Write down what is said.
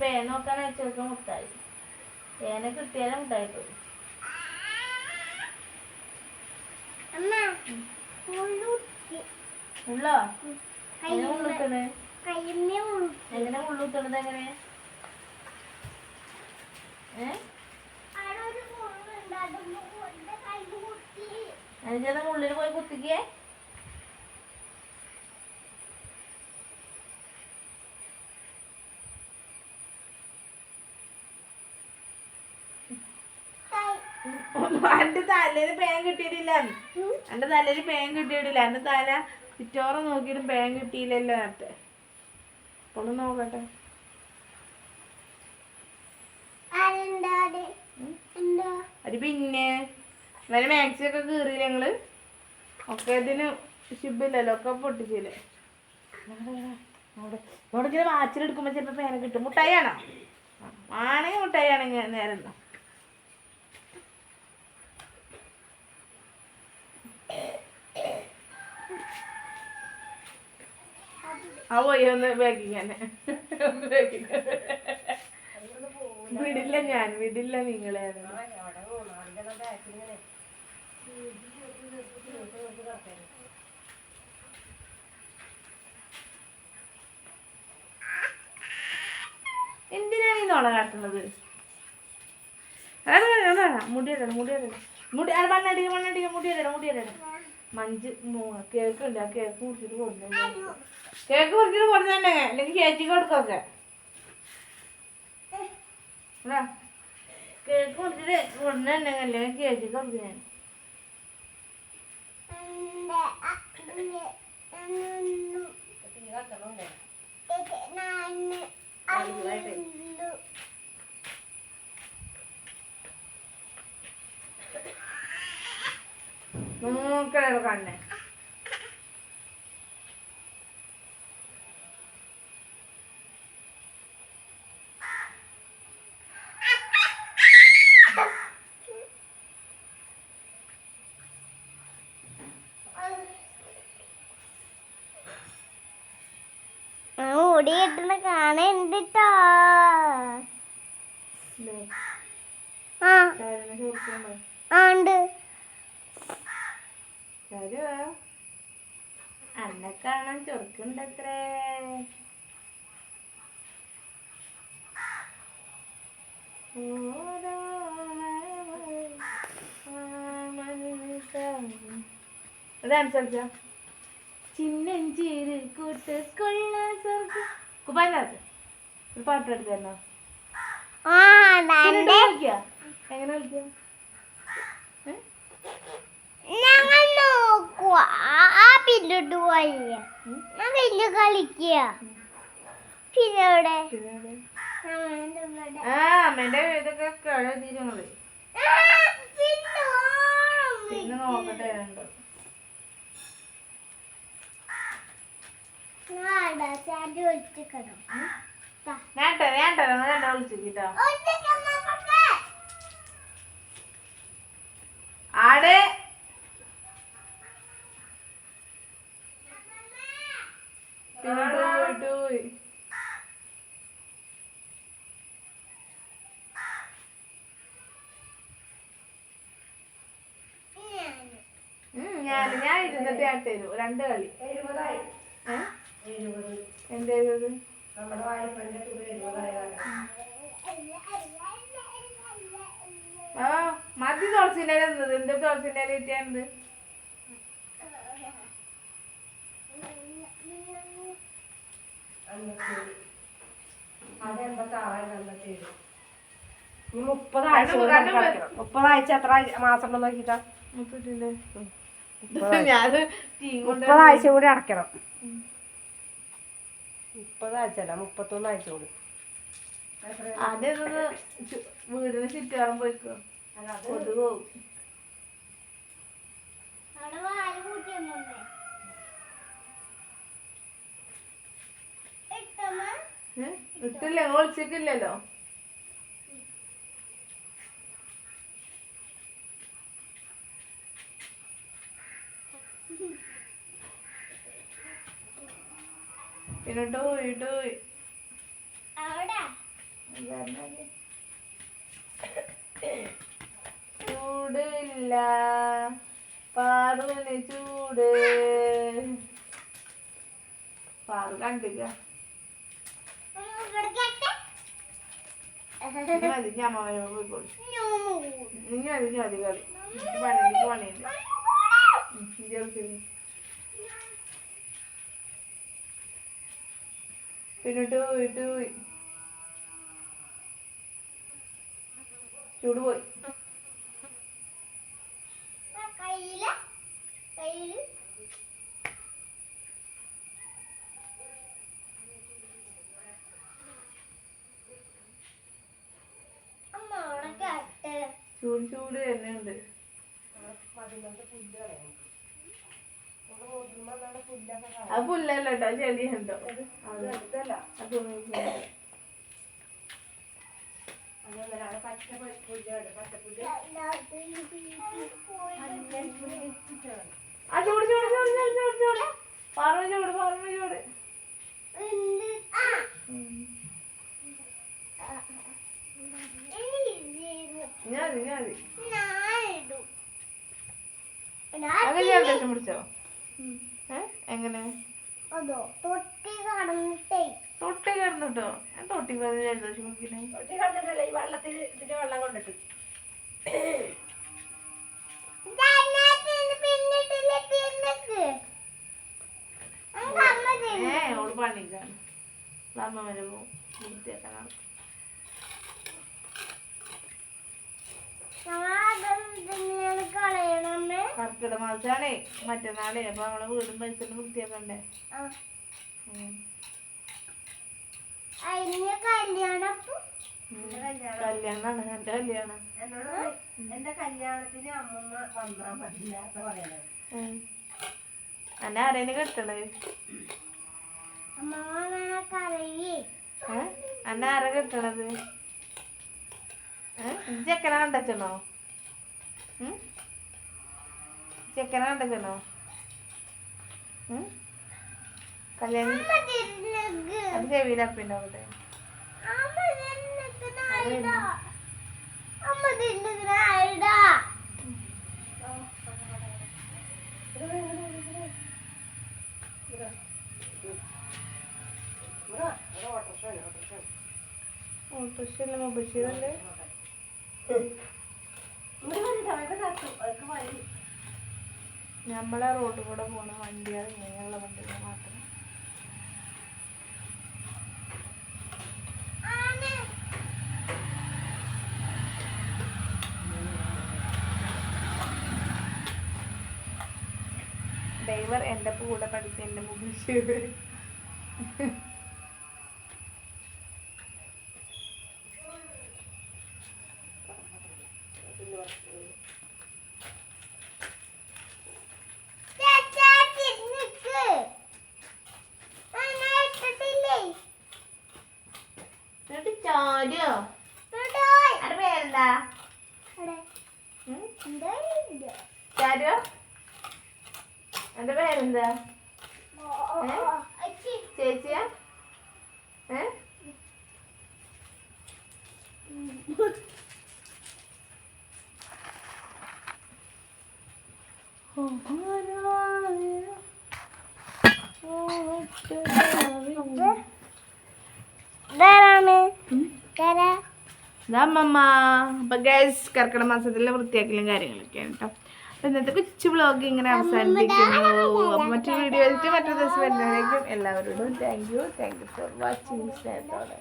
പേന നോക്കാൻ ചോദിക്കാൻ മുട്ടായി. പേന കിട്ടിയാലും മുട്ടായി പോയി ഉള്ളോ എങ്ങനെ ഉള്ളുത്തണേ ഉള്ളുത്തണത് അതിന്റെ ഉള്ളിൽ പോയി കുത്തിക്കേ. തലയിൽ പേൻ കിട്ടിയിട്ടില്ല. എന്റെ തലയിൽ പേൻ കിട്ടിയിട്ടില്ല. എന്റെ തല ചുറ്റോറ നോക്കിയിട്ടും പേൻ കിട്ടിയില്ലല്ലോ നേരത്തെ. അപ്പോൾ നോക്കട്ടെ. അത്? പിന്നെ. എന്നാലും മാക്സി ഒക്കെ കീറിയില്ല ഞങ്ങൾ ഒക്കെ ഇതിന് ശുഭില്ലല്ലോ ഒക്കെ പൊട്ടിച്ചില്ലേ? ഇങ്ങനെ വാച്ചിലെടുക്കുമ്പോ ചിലപ്പോ പേന കിട്ടും. മുട്ടായി ആണോ ആണെങ്കിൽ മുട്ടായി ആണെങ്കിൽ നേരം ആ പോയി ഒന്ന് ബാക്കിങ്ങനെ വിടില്ല ഞാൻ വിടില്ല നിങ്ങളെ എന്തിനാണ് ഈ നോള കാട്ടുന്നത്? മുടിയിടണം മുടിയിടണം മുടി അത് മണ്ണടിക്ക മണ്ണടിക്ക മുടിയിടണം മുടിയിടണം മഞ്ച് കേക്ക് ഉണ്ട്. ആ കേക്ക് മുറിച്ചിട്ട് കൊടുത്തു. കേക്ക് മുറിച്ചിട്ട് കൊടുത്തു തന്നെ. അല്ലെങ്കിൽ ചേച്ചിക്ക് കൊടുക്കൊക്കെ. കേക്ക് കുടിച്ചിട്ട് കൊടുത്തന്നെ അല്ലെങ്കിൽ ചേച്ചിക്ക് കൊടുത്തു ഞാൻ. എന്താ? മൂക്കട കണ്ണേ. മുടി കെട്ടണ കാണുന്നുണ്ട് ട്ടോ ആ. ആ ഉണ്ട് അന്നെ കാണാൻ ചൊറുക്കുണ്ടത്രേ ഓരോ ഡാൻസ് കളിച്ചാ ചിന്നഞ്ചേര് കൂട്ട് കൊള്ള സ്വർഗം ഒരു പാട്ട് എങ്ങനെ കളിക്കാ ഏ? ഞങ്ങൾ നോക്കുക ആ പോയ ഞാൻ വലിയ കളിക്കുക പിന്നെ എവിടെ. ആ അമ്മേന്റെ ഇതൊക്കെ കഴുതിരങ്ങൾ ആ, പിന്നെ നോക്കട്ടെ രണ്ടോ. ആടാ, ചാടി ഒളിച്ചിക്കണം. ദാ. ഞാൻ തരാം ഞാൻ തരാം നിങ്ങൾ എന്നെ വിളിച്ചു കേട്ടോ ഒളിച്ചിക്കാൻ നോക്കട്ടെ. ആടെ പിന്നെ പോയിട്ട് പോയി. ഞാൻ ഞാൻ ഇരുന്നിട്ട് ഞാൻ തരൂ. രണ്ട് കളി. ഏ? എന്തേത് ആ മതി തുളസിന്റെ ഇല എന്നത് എന്ത്? മുപ്പതാഴ്ച കണ്ണും വരും. മുപ്പതാഴ്ച എത്ര മാസം കൊണ്ട് മുപ്പതാഴ്ച കൂടി അടയ്ക്കണം മുപ്പതാഴ്ച അല്ല മുപ്പത്തൊന്നാഴ്ച കൂടി ചു- വീടിന് ചുറ്റുപാടും പോയിക്കോ വാൽ കൂട്ടിയാ ഇട്ടില്ല? നിങ്ങൾ വിളിച്ചിട്ടില്ലല്ലോ പിന്നെ ടോയ് ടോയ്. ചൂടില്ല. പാറുവിന് ചൂട്. പാറു കണ്ടില്ല ഇവിടെ കേട്ടെ ഞാൻ അമ്മ പോയിക്കോളൂ ഞൂമൂ. ഇനി മതി കളി എനിക്ക് പണി പണിയുണ്ട് ഉം, ഇജ്ജ് കളിക്ക്. പിന്നെ ടൂ ടൂയി ചൂട് പോയി ആ, കയ്യിൽ കയ്യിൽ അമ്മ അവിടെ കേട്ടെ ചൂട് ചൂട് തന്നെയുണ്ട്. അത് പുല്ലല്ല കേട്ടോ ചെടി ഉണ്ടോ ആ ചൂട് ചൂട് ചൂട് ചൂട് ചൂട് ചൂട്. പറമ്പ് ചൂട് പറമ്പ് ചൂട് ഉണ്ട്. ആ, ഉം. ഇനി ഇത് ഞാൻ ഞാൻ ഞാനിടും. ഞാൻ ജലദോഷം പിടിച്ചോ? എങ്ങനെ? അതോ തൊട്ടി കടന്നിട്ടേ. തൊട്ടി കിടന്നിട്ടോ? ഞാൻ തൊട്ടി ജലദോഷം പിടിക്കണേ ഒട്ടി കണ്ടിട്ടല്ലേ ഈ വെള്ളത്തിൽ ഇതിന്റെ വെള്ളം കൊണ്ടിട്ട്? ഏ ഓൾ പണിക്കാണ്. അമ്മ വരെ പോവും. വൃത്തിയാക്കാനാണ് കളയണമ്മേ മാസാണ്. മറ്റന്നാളേ. അപ്പൊ നമ്മളെ വീടും പരിസരം വൃത്തിയാക്കണ്ടേ. കല്യാണാണ്. എന്റെ കല്യാണം. എന്റെ കല്യാണത്തിന് അമ്മമ്മ വന്നാ പറയണത് ഉം. എന്നെ ആരേനെ കെട്ടണേ? അമ്മ എന്നെ ആരാ കെട്ടണത്? ചെക്കനെ കണ്ടച്ചണോ ഉം? ചെക്കനെ കണ്ടോ? കല്യാണം അത് ചെവിയിലപ്പിന്റെ അവിടെ. അമ്മ തിരിഞ്ഞക്ക് നായിടാ അമ്മ തിരിഞ്ഞക്ക് നായിടാ ഓട്ടോറിക്ഷ മുബഷീറല്ലേ നമ്മളെ റോഡിൽ കൂടെ പോണ വണ്ടികൾ ഇങ്ങനെയുള്ള വണ്ടികൾ മാത്രം. ഡ്രൈവർ എന്റെ കൂടെ പഠിച്ച എന്റെ മുബഷീർ ചേച്ചാ തിരിഞ്ഞക്ക് ഞാൻ ഇട്ടിട്ടില്ലേ എന്നിട്ട് ചാടിയോ ഇടോയ് അത് പേരെന്താ അവിടെ ഉം? എന്താ ഇത്? ചാടിയോ അച്ചി. ചേച്ചിയാ ഏ? ഇതാരാ? അമ്മമ്മ അപ്പൊ ഗൈസ് കർക്കിടക മാസത്തിലെ വൃത്തിയാക്കലും കാര്യങ്ങളൊക്കെയാണ് കേട്ടോ ഇന്നത്തെ കൊച്ചു വ്ളോഗ് ഇങ്ങനെ അവസാനിപ്പിക്കുന്നു. അപ്പൊ മറ്റൊരു വീഡിയോ മറ്റൊരു ദിവസം എല്ലാവരോടും thank you thank you for watching സ്നേഹത്തോടെ